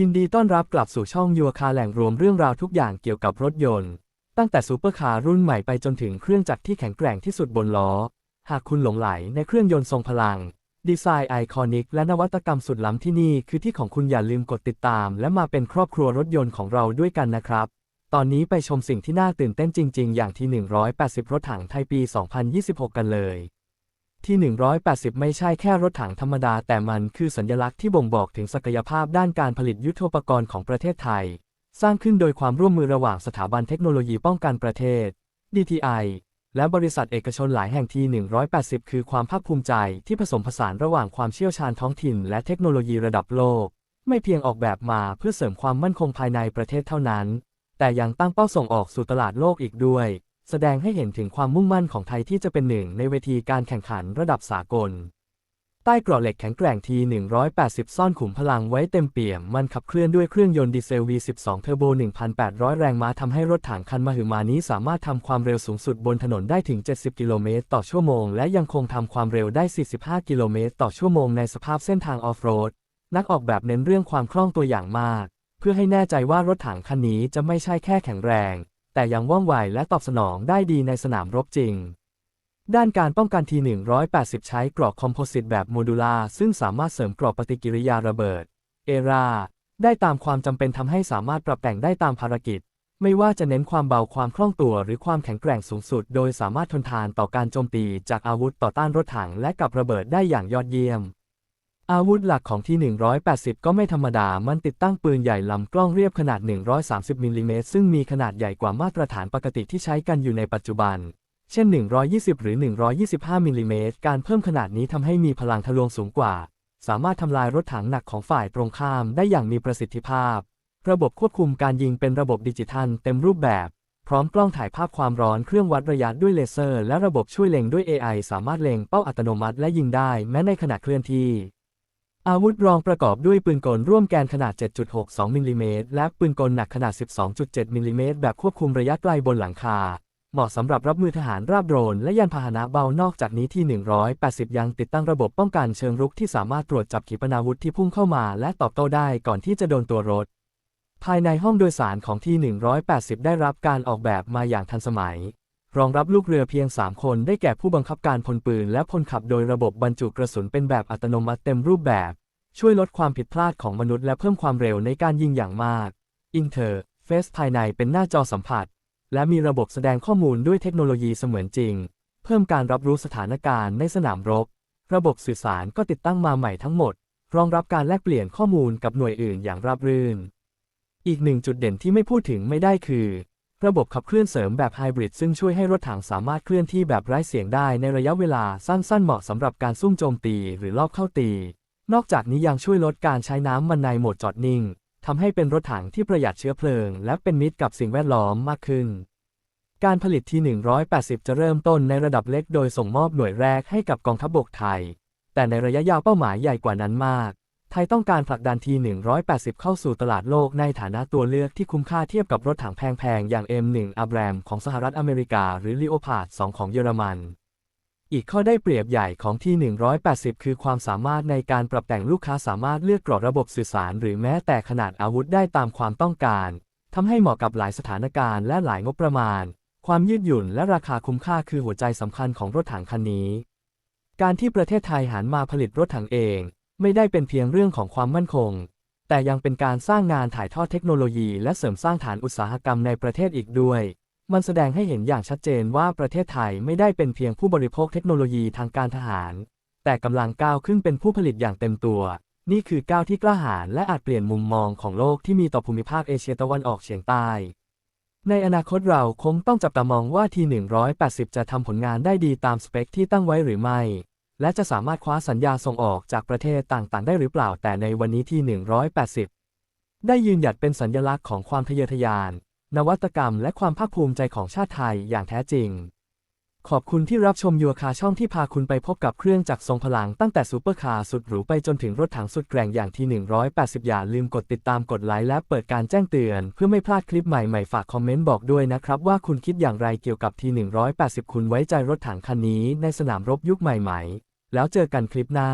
ยินดีต้อนรับกลับสู่ช่องยัวคาแหล่งรวมเรื่องราวทุกอย่างเกี่ยวกับรถยนต์ ตั้งแต่ซูเปอร์คาร์รุ่นใหม่ไปจนถึงเครื่องจักรที่แข็งแกร่งที่สุดบนล้อ หากคุณหลงไหลในเครื่องยนต์ทรงพลัง ดีไซน์ไอคอนิก และนวัตกรรมสุดล้ำที่นี่คือที่ของคุณอย่าลืมกดติดตาม และมาเป็นครอบครัวรถยนต์ของเราด้วยกันนะครับ ตอนนี้ไปชมสิ่งที่น่าตื่นเต้นจริง ๆ อย่างที่ 180 รถถังไทยปี 2026 กันเลย ที่ 180 ไม่ใช่แค่รถถังธรรมดา แต่มันคือสัญลักษณ์ที่บ่งบอกถึงศักยภาพด้านการผลิตยุทโธปกรณ์ของประเทศไทย สร้างขึ้นโดยความร่วมมือระหว่างสถาบันเทคโนโลยีป้องกันประเทศ DTI และบริษัทเอกชนหลายแห่งที่ 180 คือความภาคภูมิใจที่ผสมผสานระหว่างความเชี่ยวชาญท้องถิ่น และเทคโนโลยีระดับโลก ไม่เพียงออกแบบมาเพื่อเสริมความมั่นคงภายในประเทศเท่านั้น แต่ยังตั้งเป้าส่งออกสู่ตลาดโลกอีกด้วย แสดงให้เห็นถึงความมุ่งมั่นของไทยที่จะเป็นหนึ่งในเวทีการแข่งขันระดับสากล ใต้กราะเหล็กแข็งแกร่งที 180 ซ่อนขุมพลังไว้เต็มเปี่ยม มันขับเคลื่อนด้วยเครื่องยนต์ดีเซล V12 เทอร์โบ 1,800 แรงม้าทำให้รถถังคันมหึมานี้สามารถทำความเร็วสูงสุดบนถนนได้ถึง 70 กิโลเมตรต่อชั่วโมง และยังคงทำความเร็วได้ 45 กิโลเมตรต่อชั่วโมงในสภาพเส้นทางออฟโรด นักออกแบบเน้นเรื่องความคล่องตัวอย่างมาก เพื่อให้แน่ใจว่ารถถังคันนี้จะไม่ใช่แค่แข็งแรง แต่ยังว่องไวและตอบสนองได้ดีในสนามรบจริง ด้านการป้องกันที 180 ใช้กรอบคอมโพสิตแบบโมดูลาซึ่งสามารถเสริมกรอบปฏิกิริยาระเบิด เอรา ได้ตามความจำเป็นทำให้สามารถปรับแต่งได้ตามภารกิจ ไม่ว่าจะเน้นความเบาความคล่องตัวหรือความแข็งแกร่งสูงสุด โดยสามารถทนทานต่อการโจมตีจากอาวุธต่อต้านรถถังและกับระเบิดได้อย่างยอดเยี่ยม อาวุธหลักของที่ 180 ก็ไม่ธรรมดา มันติดตั้งปืนใหญ่ลำกล้องเรียบขนาด 130มิลลิเมตรซึ่งมีขนาดใหญ่กว่ามาตรฐานปกติที่ใช้กันอยู่ในปัจจุบัน เช่น 120 หรือ 125มิลลิเมตรการเพิ่มขนาดนี้ทำให้มีพลังทะลวงสูงกว่า สามารถทำลายรถถังหนักของฝ่ายตรงข้ามได้อย่างมีประสิทธิภาพ ระบบควบคุมการยิงเป็นระบบดิจิทัลเต็มรูปแบบ พร้อมกล้องถ่ายภาพความร้อนเครื่องวัดระยะด้วยเลเซอร์ และระบบช่วยเล็งด้วย AI สามารถเล็งเป้าอัตโนมัติและยิงได้แม้ในขณะเคลื่อนที่ อาวุธรองประกอบด้วยปืนกลร่วมแกนขนาด 7.62มิลลิเมตรและปืนกลหนักขนาด 12.7มิลลิเมตรแบบควบคุมระยะไกลบนหลังคา เหมาะสำหรับรับมือทหารราบโดรนและยานพาหนะเบานอกจากนี้ที่ 180 ยังติดตั้งระบบป้องกันเชิงรุกที่สามารถตรวจจับขีปนาวุธที่พุ่งเข้ามาและตอบโต้ได้ก่อนที่จะโดนตัวรถ ภายในห้องโดยสารของที่ 180 ได้รับการออกแบบมาอย่างทันสมัย รองรับลูกเรือเพียง 3 คนได้แก่ผู้บังคับการพลปืนและพลขับโดยระบบบรรจุกระสุนเป็นแบบอัตโนมัติเต็มรูปแบบ ช่วยลดความผิดพลาดของมนุษย์และเพิ่มความเร็วในการยิงอย่างมากอินเทอร์เฟซภายในเป็นหน้าจอสัมผัส และมีระบบแสดงข้อมูลด้วยเทคโนโลยีเสมือนจริง เพิ่มการรับรู้สถานการณ์ในสนามรบ ระบบสื่อสารก็ติดตั้งมาใหม่ทั้งหมด รองรับการแลกเปลี่ยนข้อมูลกับหน่วยอื่นอย่างราบรื่น อีกหนึ่งจุดเด่นที่ไม่พูดถึงไม่ได้คือ ระบบขับเคลื่อนเสริมแบบไฮบริดซึ่งช่วยให้รถถังสามารถเคลื่อนที่แบบไร้เสียงได้ในระยะเวลาสั้นๆเหมาะสำหรับการซุ่มโจมตีหรือลอบเข้าตี นอกจากนี้ยังช่วยลดการใช้น้ำมันในโหมดจอดนิ่งทำให้เป็นรถถังที่ประหยัดเชื้อเพลิง และเป็นมิตรกับสิ่งแวดล้อมมากขึ้น การผลิตที่ 180 จะเริ่มต้นในระดับเล็กโดยส่งมอบหน่วยแรกให้กับกองทัพบกไทย แต่ในระยะยาวเป้าหมายใหญ่กว่านั้นมาก ไทยต้องการผลักดันที 180 เข้าสู่ตลาดโลกในฐานะตัวเลือกที่คุ้มค่าเทียบกับรถถังแพงๆ อย่าง M1 Abram ของสหรัฐอเมริกา หรือ Leopard 2 ของเยอรมัน อีกข้อได้เปรียบใหญ่ของที่ 180 คือความสามารถในการปรับแต่งลูกค้าสามารถเลือกกรอบระบบสื่อสาร หรือแม้แต่ขนาดอาวุธได้ตามความต้องการทำให้เหมาะกับหลายสถานการณ์และหลายงบประมาณ ความยืดหยุ่นและราคาคุ้มค่าคือหัวใจสำคัญของรถถังคันนี้ การที่ประเทศไทยหันมาผลิตรถถังเอง ไม่ได้เป็นเพียงเรื่องของความมั่นคง แต่ยังเป็นการสร้างงานถ่ายทอดเทคโนโลยี และเสริมสร้างฐานอุตสาหกรรมในประเทศอีกด้วย มันแสดงให้เห็นอย่างชัดเจนว่าประเทศไทยไม่ได้เป็นเพียงผู้บริโภคเทคโนโลยีทางการทหาร แต่กำลังก้าวขึ้นเป็นผู้ผลิตอย่างเต็มตัว นี่คือก้าวที่กล้าหาญและอาจเปลี่ยนมุมมองของโลกที่มีต่อภูมิภาคเอเชียตะวันออกเฉียงใต้ในอนาคตเราคงต้องจับตามองว่าที 180 จะทำผลงานได้ดีตามสเปคที่ตั้งไว้หรือไม่ และจะสามารถคว้าสัญญาส่งออกจากประเทศต่างๆ ได้หรือเปล่า แต่ในวันนี้ที่ 180 ได้ยืนหยัดเป็นสัญลักษณ์ของความทะเยอทะยาน นวัตกรรมและความภาคภูมิใจของชาติไทยอย่างแท้จริง ขอบคุณที่รับชมยัวคาช่องที่พาคุณไปพบกับเครื่องจักรทรงพลังตั้งแต่ซูเปอร์คาร์สุดหรูไปจนถึงรถถังสุดแกร่งอย่างที่ 180 อย่าลืมกดติดตามกดไลค์และเปิดการแจ้งเตือน เพื่อไม่พลาดคลิปใหม่ๆ ฝากคอมเมนต์บอกด้วยนะครับ ว่าคุณคิดอย่างไรเกี่ยวกับที่ 180 คุณไว้ใจรถถังคันนี้ในสนามรบยุคใหม่ๆ แล้วเจอกันคลิปหน้า